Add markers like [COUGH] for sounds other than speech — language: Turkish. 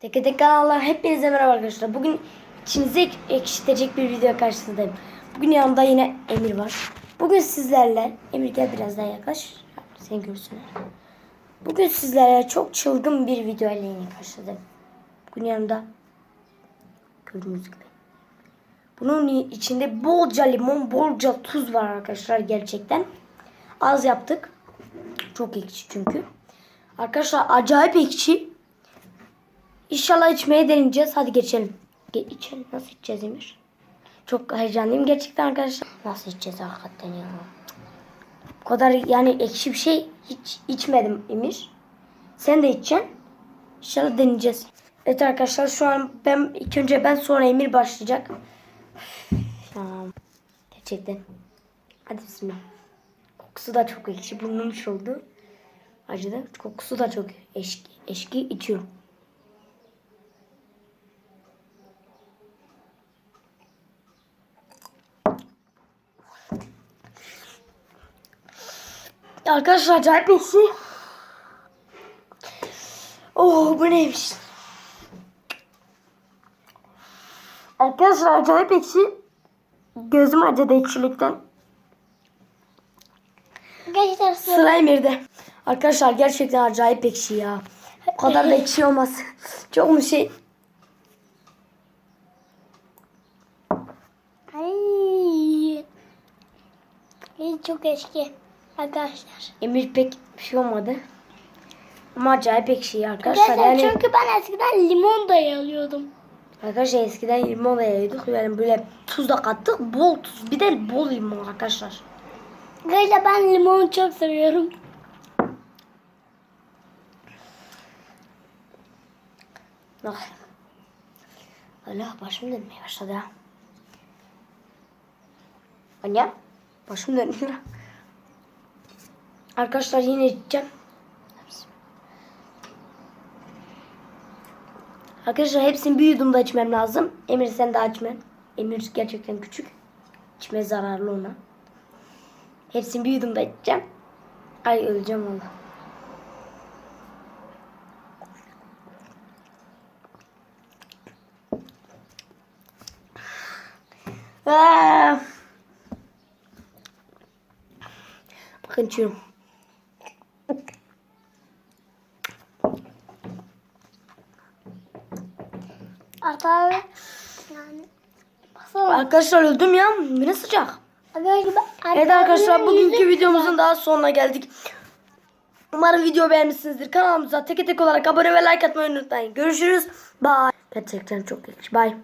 Teke tek kanallar hepinize merhaba arkadaşlar. Bugün içinizi ek- ekşitecek bir video karşınızdayım. Bugün yanımda yine Emir var. Bugün sizlerle Emir gel biraz daha yaklaş. Seni görsünler. Bugün sizlerle çok çılgın bir video ile yine karşınızdayım. Bugün yanımda gördüğünüz gibi. Bunun içinde bolca limon, bolca tuz var arkadaşlar gerçekten. Az yaptık. Çok ekşi çünkü. Arkadaşlar acayip ekşi. İnşallah içmeye deneyeceğiz. Hadi geçelim. Ge içelim. Nasıl içeceğiz Emir? Çok heyecanlıyım gerçekten arkadaşlar. Nasıl içeceğiz hakikaten ya? Bu kadar yani ekşi bir şey hiç içmedim Emir. Sen de içeceksin. İnşallah deneyeceğiz. Evet arkadaşlar şu an ben ilk önce ben sonra Emir başlayacak. Tamam. Gerçekten. Hadi bismillah. Kokusu da çok ekşi. Burnum oldu. Acıdı. Kokusu da çok eşki. Eşki içiyorum. Arkadaşlar acayip ekşi. Oh bu neymiş? Arkadaşlar acayip ekşi. Gözüm acıdı ekşilikten. Gerçekten sıra. Emir'de. Arkadaşlar gerçekten acayip ekşi ya. O kadar da ekşi olmaz. [LAUGHS] Çok mu şey? Ay. Ay, Çok eski arkadaşlar. Emir pek bir şey olmadı. Ama acayip ekşi arkadaşlar. Arkadaşlar Yani çünkü ben eskiden limon da yalıyordum. arkadaşlar eskiden limon da yiyorduk. Yani böyle tuz da kattık. Bol tuz. Bir de bol limon arkadaşlar. Arkadaşlar ben limonu çok seviyorum. Bak. Allah başım dönmeye başladı. Anne başım dönüyor. Arkadaşlar yine içeceğim. Arkadaşlar hepsini bir yudumda içmem lazım. Emir sen de içme. Emir gerçekten küçük. İçme zararlı ona. Hepsini bir yudumda içeceğim. Ay öleceğim valla. Aa! Bakın içiyorum. Abi. Yani. Arkadaşlar öldüm ya. Ne sıcak. Evet arkadaşlar bugünkü videomuzun daha sonuna geldik. Umarım video beğenmişsinizdir. Kanalımıza tek tek olarak abone ve like atmayı unutmayın. Görüşürüz. Bye. Gerçekten çok iyi. Bye.